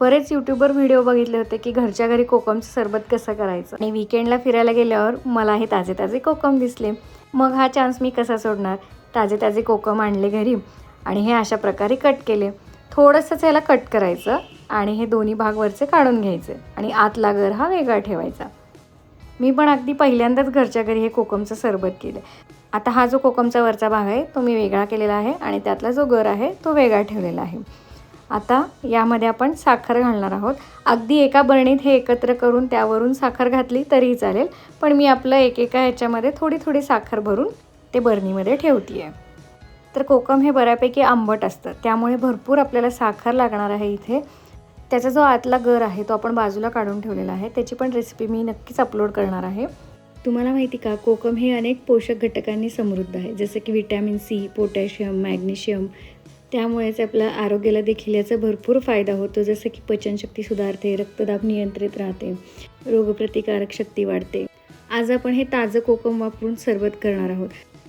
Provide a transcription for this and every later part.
बरेच यूट्यूबवर व्हिडिओ बघितले होते की घरच्या घरी कोकमचं सरबत कसं करायचं. आणि विकेंडला फिरायला गेल्यावर मला हे ताजे ताजे कोकम दिसले. मग हा चान्स मी कसा सोडणार? ताजे ताजे कोकम आणले घरी आणि हे अशा प्रकारे कट केले. थोडंसंच ह्याला कट करायचं आणि हे दोन्ही भाग वरचे काढून घ्यायचे आणि आतला गर हा वेगळा ठेवायचा. मी पण अगदी पहिल्यांदाच घरच्या घरी हे कोकमचं सरबत केलं. आता हा जो कोकमचा वरचा भाग आहे तो मी वेगळा केलेला आहे आणि त्यातला जो गर आहे तो वेगळा ठेवलेला आहे. आता यामध्ये आपण साखर घालणार आहोत. अगदी एका बरणीत हे एकत्र करून त्यावरून साखर घातली तरीही चालेल. पण मी आपलं एकेका ह्याच्यामध्ये थोडी थोडी साखर भरून ते बरणीमध्ये ठेवते आहे तर कोकम हे बऱ्यापैकी आंबट असतं. त्यामुळे भरपूर आपल्याला साखर लागणार आहे इथे. त्याचा जो आतला गर आहे तो आपण बाजूला काढून ठेवलेला आहे. त्याची पण रेसिपी मी नक्कीच अपलोड करणार आहे. तुम्हाला माहिती का कोकम हे अनेक पोषक घटकांनी समृद्ध आहे. जसं की विटॅमिन सी पोटॅशियम मॅग्नेशियम त्यामुळेच आपल्या आरोग्याला देखील याचा भरपूर फायदा होतो जसं की पचनशक्ती सुधारते रक्तदाब नियंत्रित राहते रोगप्रतिकारक शक्ती वाढते. आज आपण हे ताजं कोकम वापरून सरबत करणार आहोत.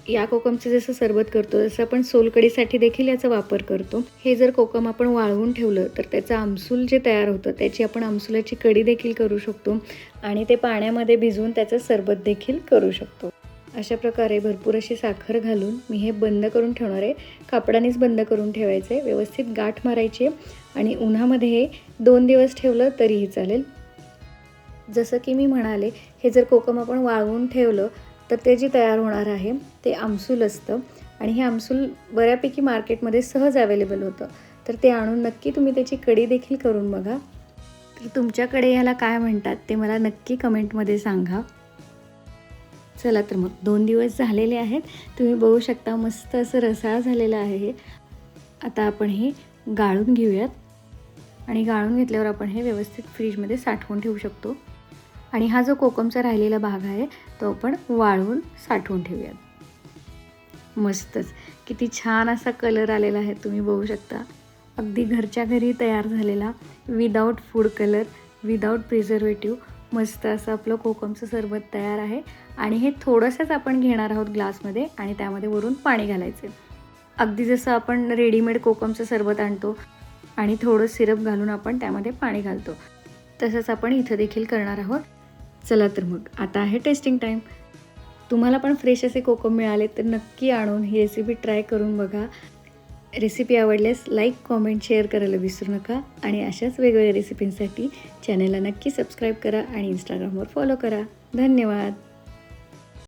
या कोकमचं जसं सरबत करतो तसं आपण सोलकडीसाठी देखील याचा वापर करतो. हे जर कोकम आपण वाळवून ठेवलं तर त्याचं आमसूल जे तयार होतं त्याची आपण आमसुलाची कडी देखील करू शकतो आणि ते पाण्यामध्ये भिजवून त्याचं सरबत देखील करू शकतो. अशा प्रकारे भरपूर अशी साखर घालून मी हे बंद करून ठेवणार आहे. कापडानेच बंद करून ठेवायचं. आहे व्यवस्थित गाठ मारायची आणि उन्हामध्ये हे दोन दिवस ठेवलं तरीही चालेल. जसं की मी म्हणाले हे जर कोकम आपण वाळवून ठेवलं तर ते जे तयार होणार आहे ते आमसूल असतं. आणि हे आमसूल बऱ्यापैकी मार्केटमध्ये सहज अवेलेबल होतं. तर ते आणून नक्की तुम्ही त्याची कढी देखील करून बघा. तर तुमच्याकडे ह्याला काय म्हणतात ते मला नक्की कमेंटमध्ये सांगा. चला तर मग दोन दिवस झालेले आहेत. तुम्ही बघू शकता मस्त असं रसाळ झालेलं आहे आता आपण हे गाळून घेऊयात. आणि गाळून घेतल्यावर आपण हे व्यवस्थित फ्रीजमध्ये साठवून ठेवू शकतो. आणि हा जो कोकमचा राहिलेला भाग आहे तो आपण वाळवून साठवून ठेवूयात. मस्तच. किती छान असा कलर आलेला आहे तुम्ही बघू शकता. अगदी घरच्या घरी तयार झालेला without food colour without preservative मस्त असं आपलं कोकमचं सरबत तयार आहे. आणि हे थोडंसंच आपण घेणार आहोत ग्लासमध्ये आणि त्यामध्ये वरून पाणी घालायचे अगदी जसं आपण रेडीमेड कोकमचं सरबत आणतो आणि थोडं सिरप घालून आपण त्यामध्ये पाणी घालतो. तसंच आपण इथं देखील करणार आहोत. चला तर मग आता आहे टेस्टिंग टाईम तुम्हाला पण फ्रेश असे कोकम मिळाले तर नक्की आणून ही रेसिपी ट्राय करून बघा. रेसिपी आवडल्यास लाईक कॉमेंट शेअर करायला विसरू नका. आणि अशाच वेगवेगळ्या रेसिपींसाठी चॅनलला नक्की सबस्क्राईब करा आणि इंस्टाग्रामवर फॉलो करा. धन्यवाद.